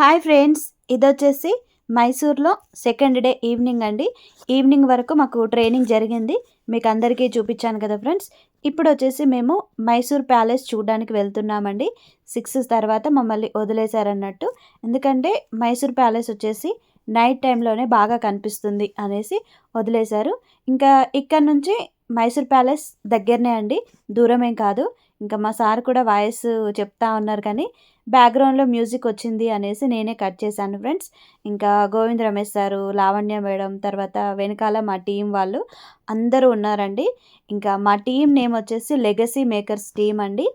Hi friends ఇది వచ్చేసి మైసూర్లో సెకండ్ డే ఈవినింగ్ అండి. ఈవినింగ్ వరకు మాకు ట్రైనింగ్ జరిగింది. మీకు అందరికీ చూపించాను కదా ఫ్రెండ్స్. ఇప్పుడు వచ్చేసి మేము మైసూర్ ప్యాలెస్ చూడడానికి వెళ్తున్నామండి. సిక్స్ తర్వాత మమ్మల్ని వదిలేశారన్నట్టు. ఎందుకంటే మైసూర్ ప్యాలెస్ వచ్చేసి నైట్ టైంలోనే బాగా కనిపిస్తుంది అనేసి వదిలేశారు. ఇంకా ఇక్కడ నుంచి మైసూర్ ప్యాలెస్ దగ్గరనే అండి. దూరమేం కాదు. ఇంకా మా సార్ కూడా వాయిస్ చెప్తా ఉన్నారు కానీ బ్యాక్గ్రౌండ్లో మ్యూజిక్ వచ్చింది అనేసి నేనే కట్ చేశాను ఫ్రెండ్స్. ఇంకా గోవింద్ రమేష్ సారు లావణ్య మేడం తర్వాత వెనకాల మా టీం వాళ్ళు అందరూ ఉన్నారండి. ఇంకా మా టీం నేమ్ వచ్చేసి లెగసీ మేకర్స్ టీం అండి.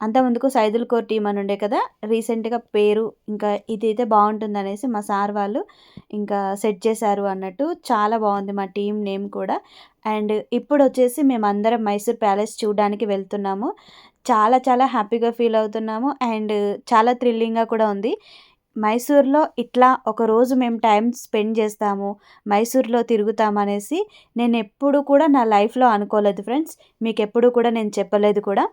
అంతకుముందుకు సైదుల్ కోర్ టీం అని ఉండే కదా రీసెంట్గా పేరు ఇంకా ఇది అయితే బాగుంటుంది అనేసి మా సార్ వాళ్ళు ఇంకా సెట్ చేశారు అన్నట్టు. చాలా బాగుంది మా టీం నేమ్ కూడా. అండ్ ఇప్పుడు వచ్చేసి మేము అందరం మైసూర్ ప్యాలెస్ చూడడానికి వెళ్తున్నాము. చాలా చాలా హ్యాపీగా ఫీల్ అవుతున్నాము. అండ్ చాలా థ్రిల్లింగ్గా కూడా ఉంది. మైసూర్లో ఇట్లా ఒక రోజు మేము టైం స్పెండ్ చేస్తాము మైసూర్లో తిరుగుతామనేసి నేను ఎప్పుడు కూడా నా లైఫ్లో అనుకోలేదు ఫ్రెండ్స్. మీకు ఎప్పుడు కూడా నేను చెప్పలేదు కూడా.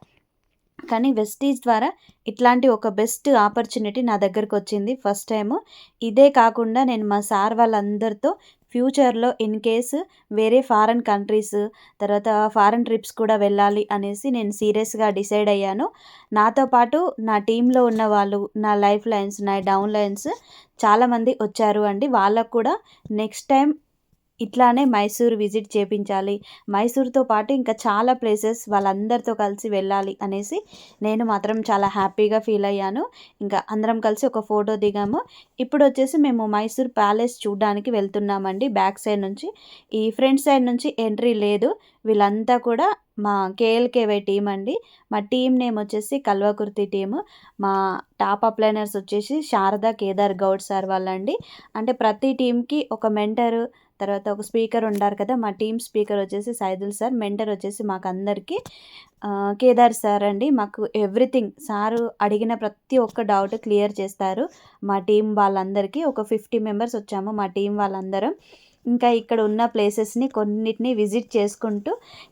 కానీ వెస్టీజ్ ద్వారా ఇట్లాంటి ఒక బెస్ట్ ఆపర్చునిటీ నా దగ్గరకు వచ్చింది ఫస్ట్ టైము. ఇదే కాకుండా నేను మా సార్ వాళ్ళందరితో ఫ్యూచర్లో ఇన్ కేసు వేరే ఫారెన్ కంట్రీస్ తర్వాత ఫారెన్ ట్రిప్స్ కూడా వెళ్ళాలి అనేసి నేను సీరియస్గా డిసైడ్ అయ్యాను. నాతో పాటు నా టీంలో ఉన్న వాళ్ళు నా లైఫ్ లైన్స్ నా డౌన్ లైన్స్ చాలామంది వచ్చారు అండి. వాళ్ళకు కూడా నెక్స్ట్ టైం ఇట్లానే మైసూర్ విజిట్ చేపించాలి. మైసూర్తో పాటు ఇంకా చాలా ప్లేసెస్ వాళ్ళందరితో కలిసి వెళ్ళాలి అనేసి నేను మాత్రం చాలా హ్యాపీగా ఫీల్ అయ్యాను. ఇంకా అందరం కలిసి ఒక ఫోటో దిగాము. ఇప్పుడు వచ్చేసి మేము మైసూర్ ప్యాలెస్ చూడడానికి వెళ్తున్నామండి బ్యాక్ సైడ్ నుంచి. ఈ ఫ్రంట్ సైడ్ నుంచి ఎంట్రీ లేదు. వీళ్ళంతా కూడా మా కేఎల్కేవై టీం అండి. మా టీం నేమ్ వచ్చేసి కల్వకుర్తి టీము. మా టాప్ అప్లైనర్స్ వచ్చేసి శారదా కేదార్ గౌడ్ సార్ వాళ్ళండి. అంటే ప్రతి టీంకి ఒక మెంటరు తర్వాత ఒక స్పీకర్ ఉండారు కదా మా టీం స్పీకర్ వచ్చేసి సైదుల్ సార్ మెంటర్ వచ్చేసి మాకు అందరికీ కేదార్ సార్ అండి. మాకు ఎవ్రీథింగ్ సారు అడిగిన ప్రతి ఒక్క డౌట్ క్లియర్ చేస్తారు. మా టీం వాళ్ళందరికీ ఒక ఫిఫ్టీ మెంబర్స్ వచ్చాము మా టీం వాళ్ళందరం. ఇంకా ఇక్కడ ఉన్న ప్లేసెస్ని కొన్నిటిని విజిట్ చేసుకుంటూ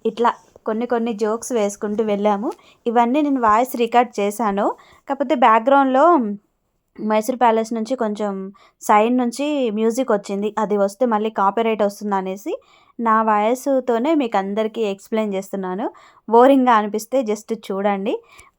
ఇట్లా కొన్ని కొన్ని జోక్స్ వేసుకుంటూ వెళ్ళాము. ఇవన్నీ నేను వాయిస్ రికార్డ్ చేశాను. కాకపోతే బ్యాక్గ్రౌండ్లో మైసూర్ ప్యాలెస్ నుంచి కొంచెం సైడ్ నుంచి మ్యూజిక్ వచ్చింది. అది వస్తే మళ్ళీ కాపీరైట్ వస్తుంది అనేసి నా వాయిస్తోనే మీకు అందరికీ ఎక్స్ప్లెయిన్ చేస్తున్నాను. బోరింగ్గా అనిపిస్తే జస్ట్ చూడండి.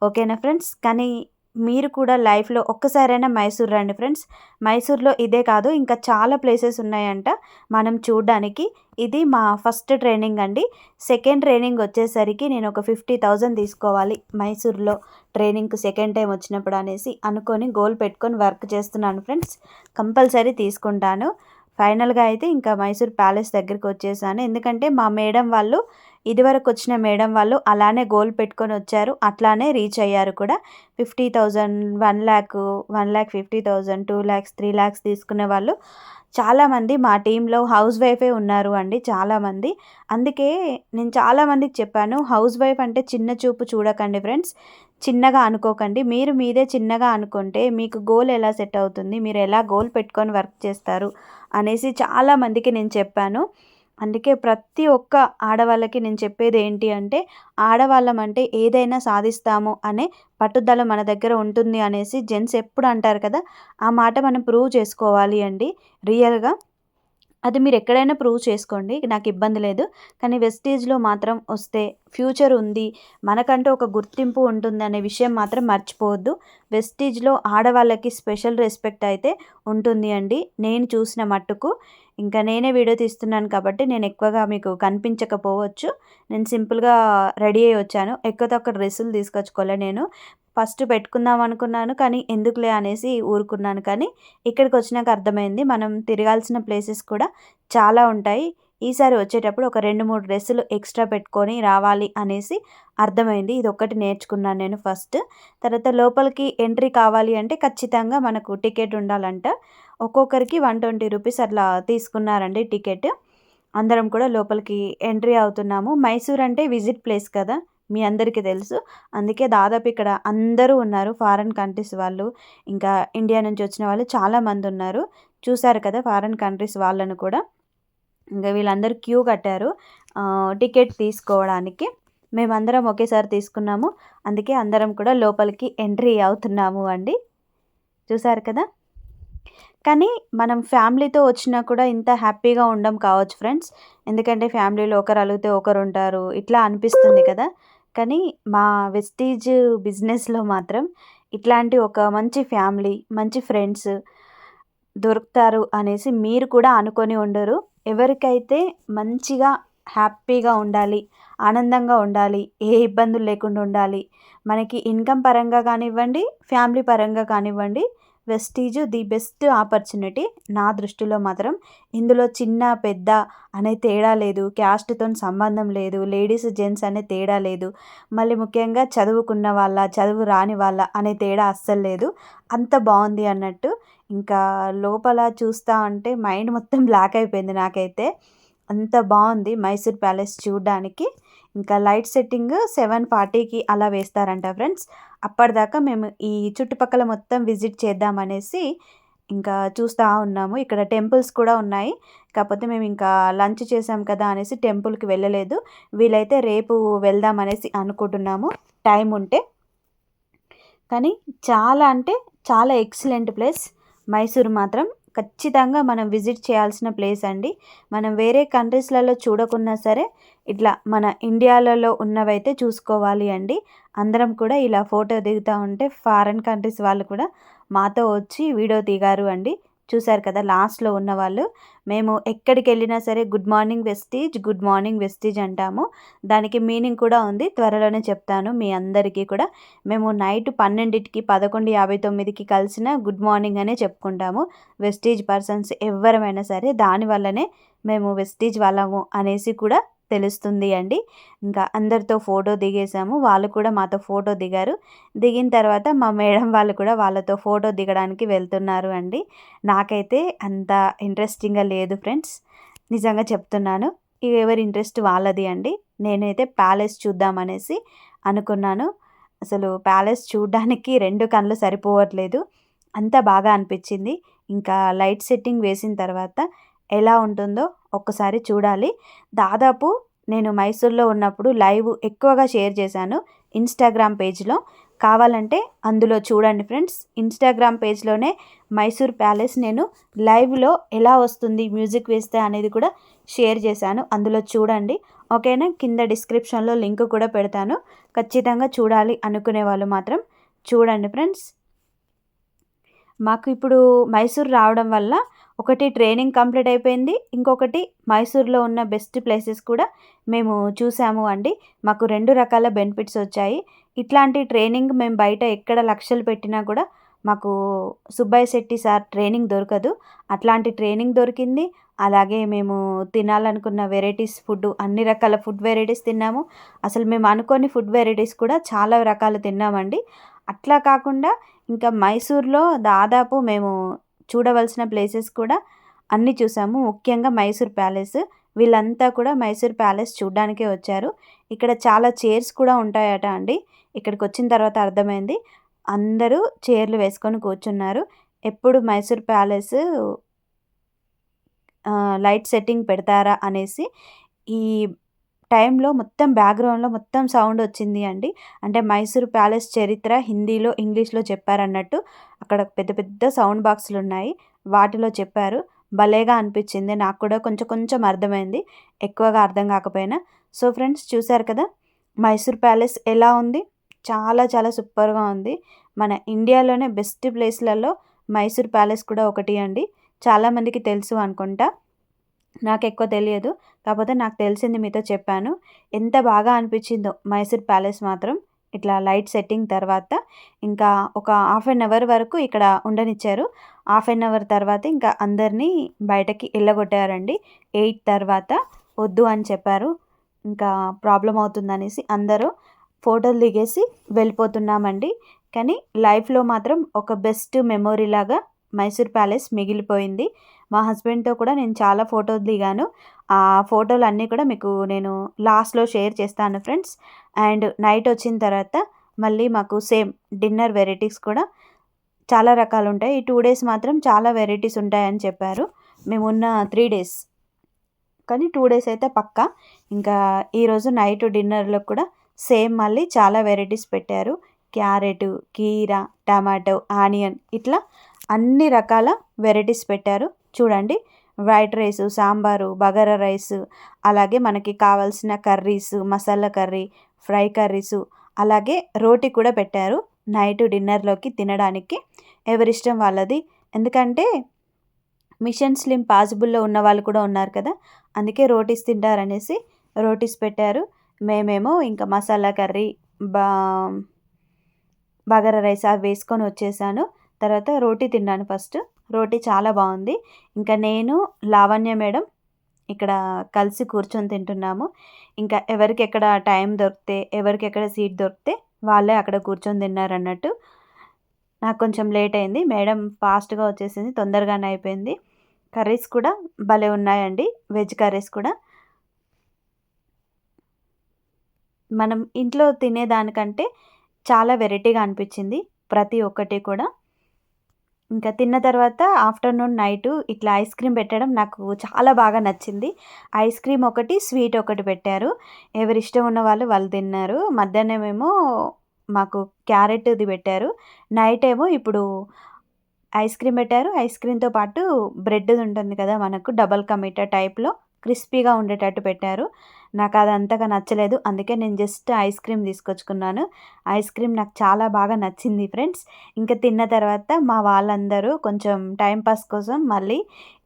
ఓకేనా ఫ్రెండ్స్? కానీ మీరు కూడా లైఫ్లో ఒక్కసారైనా మైసూర్ రండి ఫ్రెండ్స్. మైసూర్లో ఇదే కాదు ఇంకా చాలా ప్లేసెస్ ఉన్నాయంట. మనం చూడడానికి. ఇది మా ఫస్ట్ ట్రైనింగ్ అండి. సెకండ్ ట్రైనింగ్ వచ్చేసరికి నేను ఒక ఫిఫ్టీ థౌజండ్ తీసుకోవాలి మైసూర్లో. ట్రైనింగ్కి సెకండ్ టైం వచ్చినప్పుడు అనేసి అనుకొని గోల్ పెట్టుకొని వర్క్ చేస్తున్నాను ఫ్రెండ్స్. కంపల్సరీ తీసుకుంటాను. ఫైనల్గా అయితే ఇంకా మైసూర్ ప్యాలెస్ దగ్గరికి వచ్చేసాను. ఎందుకంటే మా మేడం వాళ్ళు ఇదివరకు వచ్చిన మేడం వాళ్ళు అలానే గోల్ పెట్టుకొని వచ్చారు. అట్లానే రీచ్ అయ్యారు కూడా. Fifty thousand one lakh one lakh fifty thousand two lakhs three lakhs తీసుకునే వాళ్ళు చాలామంది మా టీంలో హౌస్ వైఫే ఉన్నారు అండి చాలామంది అందుకే నేను చాలామందికి చెప్పాను హౌస్ వైఫ్ అంటే చిన్న చూపు చూడకండి ఫ్రెండ్స్. చిన్నగా అనుకోకండి. మీరు మీదే చిన్నగా అనుకుంటే మీకు గోల్ ఎలా సెట్ అవుతుంది? మీరు ఎలా గోల్ పెట్టుకొని వర్క్ చేస్తారు? అనేసి చాలామందికి నేను చెప్పాను. అందుకే ప్రతి ఒక్క ఆడవాళ్ళకి నేను చెప్పేది ఏంటి అంటే ఆడవాళ్ళం అంటే ఏదైనా సాధిస్తాము అనే పట్టుదల మన దగ్గర ఉంటుంది అనేసి జెంట్స్ ఎప్పుడు అంటారు కదా ఆ మాట మనం ప్రూవ్ చేసుకోవాలి అండి. రియల్గా అది మీరు ఎక్కడైనా ప్రూవ్ చేసుకోండి నాకు ఇబ్బంది లేదు. కానీ వెస్టేజ్లో మాత్రం వస్తే ఫ్యూచర్ ఉంది మనకంటూ ఒక గుర్తింపు ఉంటుంది అనే విషయం మాత్రం మర్చిపోవద్దు. వెస్టేజ్లో ఆడవాళ్ళకి స్పెషల్ రెస్పెక్ట్ అయితే ఉంటుంది అండి. నేను చూసిన మట్టుకు ఇంకా నేనే వీడియో తీస్తున్నాను కాబట్టి నేను ఎక్కువగా మీకు కనిపించకపోవచ్చు. నేను సింపుల్గా రెడీ అయ్యి వచ్చాను. ఎక్కువ తక్కువ డ్రెస్సులు తీసుకొచ్చుకోలే నేను. ఫస్ట్ పెట్టుకుందాం అనుకున్నాను కానీ ఎందుకులే అనేసి ఊరుకున్నాను కానీ ఇక్కడికి వచ్చినాక అర్థమైంది. మనం తిరగాల్సిన ప్లేసెస్ కూడా చాలా ఉంటాయి. ఈసారి వచ్చేటప్పుడు ఒక రెండు మూడు డ్రెస్సులు ఎక్స్ట్రా పెట్టుకొని రావాలి అనేసి అర్థమైంది. ఇది ఒక్కటి నేర్చుకున్నాను నేను ఫస్ట్. తర్వాత లోపలికి ఎంట్రీ కావాలి అంటే ఖచ్చితంగా మనకు టికెట్ ఉండాలంట. ఒక్కొక్కరికి వన్ ట్వంటీ రూపీస్ అట్లా తీసుకున్నారండి టికెట్. అందరం కూడా లోపలికి ఎంట్రీ అవుతున్నాము. మైసూర్ అంటే విజిట్ ప్లేస్ కదా మీ అందరికీ తెలుసు. అందుకే దాదాపు ఇక్కడ అందరూ ఉన్నారు ఫారెన్ కంట్రీస్ వాళ్ళు. ఇంకా ఇండియా నుంచి వచ్చిన వాళ్ళు చాలామంది ఉన్నారు. చూశారు కదా ఫారెన్ కంట్రీస్ వాళ్ళను కూడా. ఇంకా వీళ్ళందరూ క్యూ కట్టారు టికెట్ తీసుకోవడానికి. మేమందరం ఒకేసారి తీసుకున్నాము. అందుకే అందరం కూడా లోపలికి ఎంట్రీ అవుతున్నాము అండి. చూసారు కదా? కానీ మనం ఫ్యామిలీతో వచ్చినా కూడా ఇంత హ్యాపీగా ఉండం కావచ్చు ఫ్రెండ్స్. ఎందుకంటే ఫ్యామిలీలో ఒకరు అలిగితే ఒకరు ఉంటారు. ఇట్లా అనిపిస్తుంది కదా. కానీ మా వెస్టీజ్ బిజినెస్లో మాత్రం ఇట్లాంటి ఒక మంచి ఫ్యామిలీ మంచి ఫ్రెండ్స్ దొరుకుతారు అనేసి మీరు కూడా అనుకొని ఉండరు. ఎవరికైతే మంచిగా హ్యాపీగా ఉండాలి ఆనందంగా ఉండాలి ఏ ఇబ్బందులు లేకుండా ఉండాలి మనకి ఇన్కమ్ పరంగా కానివ్వండి ఫ్యామిలీ పరంగా కానివ్వండి వెస్టీజ్ ది బెస్ట్ ఆపర్చునిటీ నా దృష్టిలో మాత్రం. ఇందులో చిన్న పెద్ద అనే తేడా లేదు. క్యాస్ట్తో సంబంధం లేదు. లేడీస్ జెంట్స్ అనే తేడా లేదు. మళ్ళీ ముఖ్యంగా చదువుకున్న వాళ్ళ చదువు రాని వాళ్ళ అనే తేడా అస్సలు లేదు. అంత బాగుంది అన్నట్టు. ఇంకా లోపల చూస్తా ఉంటే మైండ్ మొత్తం బ్లాక్ అయిపోయింది నాకైతే. అంత బాగుంది మైసూర్ ప్యాలెస్ చూడడానికి. ఇంకా లైట్ సెట్టింగ్ సెవెన్ ఫార్టీకి అలా వేస్తారంట ఫ్రెండ్స్. అప్పటిదాకా మేము ఈ చుట్టుపక్కల మొత్తం విజిట్ చేద్దామనేసి ఇంకా చూస్తూ ఉన్నాము. ఇక్కడ టెంపుల్స్ కూడా ఉన్నాయి. కాకపోతే మేము ఇంకా లంచ్ చేసాం కదా అనేసి టెంపుల్కి వెళ్ళలేదు. వీలైతే రేపు వెళ్దామనేసి అనుకుంటున్నాము. టైం ఉంటే. కానీ చాలా అంటే చాలా ఎక్సలెంట్ ప్లేస్. మైసూర్ మాత్రం ఖచ్చితంగా మనం విజిట్ చేయాల్సిన ప్లేస్ అండి. మనం వేరే కంట్రీస్లలో చూడకున్నా సరే ఇట్లా మన ఇండియాలలో ఉన్నవైతే చూసుకోవాలి అండి. అందరం కూడా ఇలా ఫోటో దిగుతూ ఉంటే ఫారెన్ కంట్రీస్ వాళ్ళు కూడా మాతో వచ్చి వీడియో దిగారు అండి. చూశారు కదా లాస్ట్లో ఉన్న వాళ్ళు. మేము ఎక్కడికి వెళ్ళినా సరే good morning Vestige good morning Vestige అంటాము. దానికి మీనింగ్ కూడా ఉంది. త్వరలోనే చెప్తాను మీ అందరికీ కూడా. మేము నైట్ పన్నెండింటికి పదకొండు యాభై తొమ్మిదికి కలిసిన గుడ్ మార్నింగ్ అనే చెప్పుకుంటాము. వెస్టీజ్ పర్సన్స్ ఎవరమైనా సరే దానివల్లనే మేము వెస్టీజ్ వాళ్ళము అనేసి కూడా తెలుస్తుంది అండి. ఇంకా అందరితో ఫోటో దిగేసాము వాళ్ళు కూడా మాతో ఫోటో దిగారు. దిగిన తర్వాత మా మేడం వాళ్ళు కూడా వాళ్ళతో ఫోటో దిగడానికి వెళ్తున్నారు అండి. నాకైతే అంత ఇంట్రెస్టింగ్గా లేదు ఫ్రెండ్స్. నిజంగా చెప్తున్నాను. ఎవరి ఇంట్రెస్ట్ వాళ్ళది అండి. నేనైతే ప్యాలెస్ చూద్దామనేసి అనుకున్నాను. అసలు ప్యాలెస్ చూడడానికి రెండు కళ్ళు సరిపోవట్లేదు. అంత బాగా అనిపించింది. ఇంకా లైట్ సెట్టింగ్ వేసిన తర్వాత ఎలా ఉంటుందో ఒక్కసారి చూడాలి. దాదాపు నేను మైసూర్లో ఉన్నప్పుడు లైవ్ ఎక్కువగా షేర్ చేశాను ఇన్స్టాగ్రామ్ పేజ్లో. కావాలంటే అందులో చూడండి ఫ్రెండ్స్. ఇన్స్టాగ్రామ్ పేజ్లోనే మైసూర్ ప్యాలెస్ నేను లైవ్లో ఎలా వస్తుంది మ్యూజిక్ వేస్తే అనేది కూడా షేర్ చేశాను. అందులో చూడండి. ఓకేనా? కింద డిస్క్రిప్షన్లో లింక్ కూడా పెడతాను. ఖచ్చితంగా చూడాలి అనుకునే వాళ్ళు మాత్రం చూడండి ఫ్రెండ్స్. మాకు ఇప్పుడు మైసూర్ రావడం వల్ల ఒకటి ట్రైనింగ్ కంప్లీట్ అయిపోయింది. ఇంకొకటి మైసూర్లో ఉన్న బెస్ట్ ప్లేసెస్ కూడా మేము చూసాము అండి. మాకు రెండు రకాల బెనిఫిట్స్ వచ్చాయి. ఇట్లాంటి ట్రైనింగ్ మేము బయట ఎక్కడ లక్షలు పెట్టినా కూడా మాకు సుబ్బయ్య శెట్టి సార్ ట్రైనింగ్ దొరకదు. అట్లాంటి ట్రైనింగ్ దొరికింది. అలాగే మేము తినాలనుకున్న వెరైటీస్ ఫుడ్ అన్ని రకాల ఫుడ్ వెరైటీస్ తిన్నాము. అసలు మేము అనుకోని ఫుడ్ వెరైటీస్ కూడా చాలా రకాలు తిన్నామండి. అట్లా కాకుండా ఇంకా మైసూర్లో దాదాపు మేము చూడవలసిన ప్లేసెస్ కూడా అన్నీ చూసాము. ముఖ్యంగా మైసూర్ ప్యాలెస్. వీళ్ళంతా కూడా మైసూర్ ప్యాలెస్ చూడడానికే వచ్చారు. ఇక్కడ చాలా చైర్స్ కూడా ఉంటాయట అండి. ఇక్కడికి వచ్చిన తర్వాత అర్థమైంది. అందరూ చైర్లు వేసుకొని కూర్చున్నారు. ఎప్పుడు మైసూర్ ప్యాలెస్ లైట్ సెట్టింగ్ పెడతారా అనేసి ఈ టైంలో మొత్తం బ్యాక్గ్రౌండ్లో మొత్తం సౌండ్ వచ్చింది అండి. అంటే మైసూర్ ప్యాలెస్ చరిత్ర హిందీలో ఇంగ్లీష్లో చెప్పారన్నట్టు అక్కడ పెద్ద పెద్ద సౌండ్ బాక్సులు ఉన్నాయి. వాటిలో చెప్పారు. భలేగా అనిపించింది. నాకు కూడా కొంచెం కొంచెం అర్థమైంది. ఎక్కువగా అర్థం కాకపోయినా. సో ఫ్రెండ్స్ చూశారు కదా మైసూర్ ప్యాలెస్ ఎలా ఉంది? చాలా చాలా సూపర్గా ఉంది. మన ఇండియాలోనే బెస్ట్ ప్లేస్లలో మైసూర్ ప్యాలెస్ కూడా ఒకటి అండి. చాలామందికి తెలుసు అనుకుంటా. నాకు ఎక్కువ తెలియదు. కాకపోతే నాకు తెలిసింది మీతో చెప్పాను. ఎంత బాగా అనిపించిందో మైసూర్ ప్యాలెస్ మాత్రం. ఇట్లా లైట్ సెట్టింగ్ తర్వాత ఇంకా ఒక హాఫ్ అన్ అవర్ వరకు ఇక్కడ ఉండనిచ్చారు. హాఫ్ అన్ అవర్ తర్వాత ఇంకా అందరినీ బయటకి వెళ్ళగొట్టారండి ఎయిట్ తర్వాత వద్దు అని చెప్పారు. ఇంకా ప్రాబ్లం అవుతుందనేసి అందరూ ఫోటోలు దిగేసి వెళ్ళిపోతున్నామండి. కానీ లైఫ్లో మాత్రం ఒక బెస్ట్ మెమొరీ లాగా మైసూర్ ప్యాలెస్ మిగిలిపోయింది. మా హస్బెండ్తో కూడా నేను చాలా ఫోటోలు దిగాను. ఆ ఫోటోలు అన్నీ కూడా మీకు నేను లాస్ట్లో షేర్ చేస్తాను ఫ్రెండ్స్. అండ్ నైట్ వచ్చిన తర్వాత మళ్ళీ మాకు సేమ్ డిన్నర్ వెరైటీస్ కూడా చాలా రకాలు ఉంటాయి. ఈ టూ డేస్ మాత్రం చాలా వెరైటీస్ ఉంటాయని చెప్పారు. మేము ఉన్న త్రీ డేస్. కానీ టూ డేస్ అయితే పక్కా. ఇంకా ఈరోజు నైట్ డిన్నర్లో కూడా సేమ్ మళ్ళీ చాలా వెరైటీస్ పెట్టారు. క్యారెట్ కీర టమాటో ఆనియన్ ఇట్లా అన్ని రకాల వెరైటీస్ పెట్టారు. చూడండి. White rice sambar bagara rice అలాగే మనకి కావాల్సిన curries masala curry fry curries అలాగే రోటీ కూడా పెట్టారు. నైట్ డిన్నర్లోకి తినడానికి ఎవరిష్టం వాళ్ళది. ఎందుకంటే మిషన్ స్లిమ్ పాసిబుల్లో ఉన్న వాళ్ళు కూడా ఉన్నారు కదా. అందుకే రోటీస్ తింటారనేసి రోటీస్ పెట్టారు. మేమేమో ఇంకా మసాలా కర్రీ బా బగారా రైస్ అవి వేసుకొని వచ్చేసాను. తర్వాత రోటీ తిన్నాను ఫస్ట్. రోటీ చాలా బాగుంది. ఇంకా నేను లావణ్య మేడం ఇక్కడ కలిసి కూర్చొని తింటున్నాము. ఇంకా ఎవరికి ఎక్కడ టైం దొరికితే ఎవరికి ఎక్కడ సీట్ దొరికితే వాళ్ళే అక్కడ కూర్చొని తిన్నారు అన్నట్టు నాకు కొంచెం లేట్ అయింది. మేడం ఫాస్ట్గా వచ్చేసింది తొందరగానే అయిపోయింది. కర్రీస్ కూడా భలే ఉన్నాయండి. వెజ్ కర్రీస్ కూడా. మనం ఇంట్లో తినేదానికంటే చాలా వెరైటీగా అనిపించింది ప్రతి ఒక్కటి కూడా. ఇంకా తిన్న తర్వాత ఆఫ్టర్నూన్ నైటు ఇట్లా ఐస్ క్రీమ్ పెట్టడం నాకు చాలా బాగా నచ్చింది. ఐస్ క్రీమ్ ఒకటి స్వీట్ ఒకటి పెట్టారు. ఎవరి ఇష్టం ఉన్న వాళ్ళు వాళ్ళు తిన్నారు. మధ్యాహ్నం ఏమో మాకు క్యారెట్ది పెట్టారు. నైట్ ఏమో ఇప్పుడు ఐస్ క్రీమ్ పెట్టారు. ఐస్ క్రీమ్తో పాటు బ్రెడ్ ఉంటుంది కదా మనకు డబల్ కమిటా టైప్లో. క్రిస్పీగా ఉండేటట్టు పెట్టారు. నాకు అది అంతగా నచ్చలేదు. అందుకే నేను జస్ట్ ఐస్ క్రీమ్ తీసుకొచ్చుకున్నాను. ఐస్ క్రీమ్ నాకు చాలా బాగా నచ్చింది ఫ్రెండ్స్. ఇంకా తిన్న తర్వాత మా వాళ్ళందరూ కొంచెం టైంపాస్ కోసం మళ్ళీ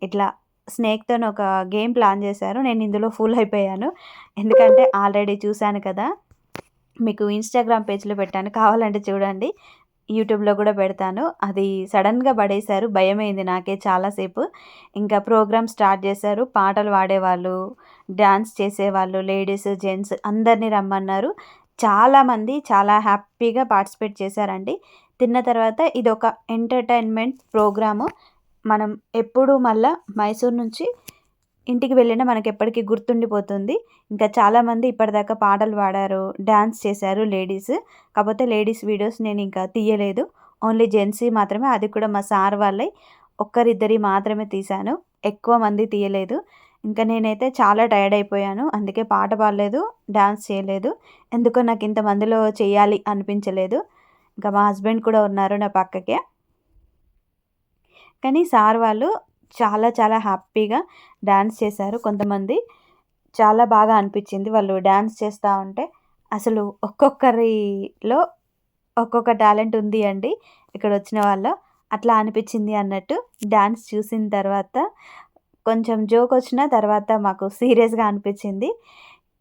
ఇట్లా స్నేక్తో ఒక గేమ్ ప్లాన్ చేశారు. నేను ఇందులో ఫుల్ అయిపోయాను. ఎందుకంటే ఆల్రెడీ చూశాను కదా. మీకు ఇన్స్టాగ్రామ్ పేజ్లో పెట్టాను. కావాలంటే చూడండి. యూట్యూబ్లో కూడా పెడతాను. అది సడన్గా పడేశారు భయమైంది నాకే చాలాసేపు ఇంకా ప్రోగ్రామ్ స్టార్ట్ చేశారు పాటలు పాడేవాళ్ళు డ్యాన్స్ చేసేవాళ్ళు లేడీస్ జెంట్స్ అందరినీ రమ్మన్నారు. చాలామంది చాలా హ్యాపీగా పార్టిసిపేట్ చేశారండి. తిన్న తర్వాత ఇది ఒక ఎంటర్టైన్మెంట్ ప్రోగ్రాము. మనం ఎప్పుడు మళ్ళా మైసూర్ నుంచి ఇంటికి వెళ్ళినా మనకి ఎప్పటికీ గుర్తుండిపోతుంది. ఇంకా చాలామంది ఇప్పటిదాకా పాటలు పాడారు డ్యాన్స్ చేశారు లేడీస్. కాకపోతే లేడీస్ వీడియోస్ నేను ఇంకా తీయలేదు. ఓన్లీ జెంట్స్ మాత్రమే అది కూడా మా సార్ వాళ్ళే. ఒక్కరిద్దరి మాత్రమే తీశాను. ఎక్కువ మంది తీయలేదు. ఇంకా నేనైతే చాలా టైర్డ్ అయిపోయాను. అందుకే పాట పాడలేదు డ్యాన్స్ చేయలేదు. ఎందుకో నాకు ఇంతమందిలో చేయాలి అనిపించలేదు. ఇంకా మా హస్బెండ్ కూడా ఉన్నారు నా పక్కకే. కానీ సార్ వాళ్ళు చాలా చాలా హ్యాపీగా డ్యాన్స్ చేశారు కొంతమంది. చాలా బాగా అనిపించింది వాళ్ళు డ్యాన్స్ చేస్తూ ఉంటే. అసలు ఒక్కొక్కరిలో ఒక్కొక్క టాలెంట్ ఉంది అండి ఇక్కడ వచ్చిన వాళ్ళు. అట్లా అనిపించింది అన్నట్టు డ్యాన్స్ చూసిన తర్వాత కొంచెం జోక్ వచ్చిన తర్వాత మాకు సీరియస్గా అనిపించింది.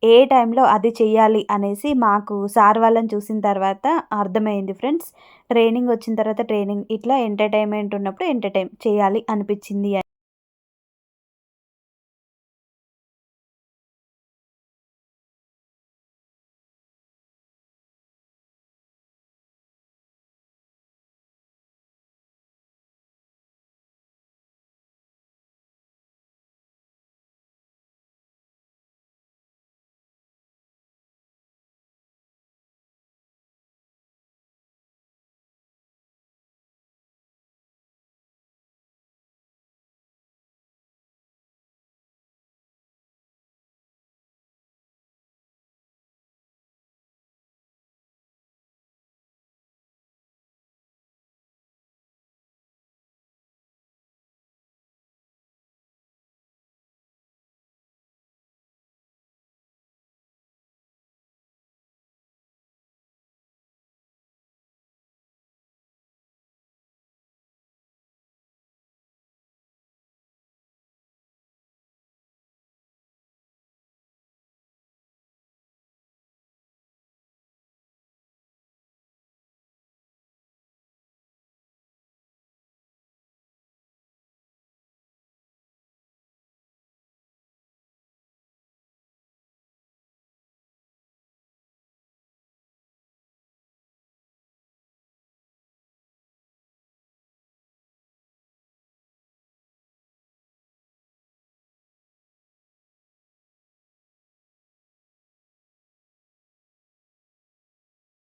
ఏ టైంలో అది చెయ్యాలి అనేసి మాకు సార్ వాళ్ళని చూసిన తర్వాత అర్థమైంది ఫ్రెండ్స్. ట్రైనింగ్ వచ్చిన తర్వాత ట్రైనింగ్ ఇట్లా ఎంటర్టైన్మెంట్ ఉన్నప్పుడు ఎంటర్టైన్ చేయాలి అనిపించింది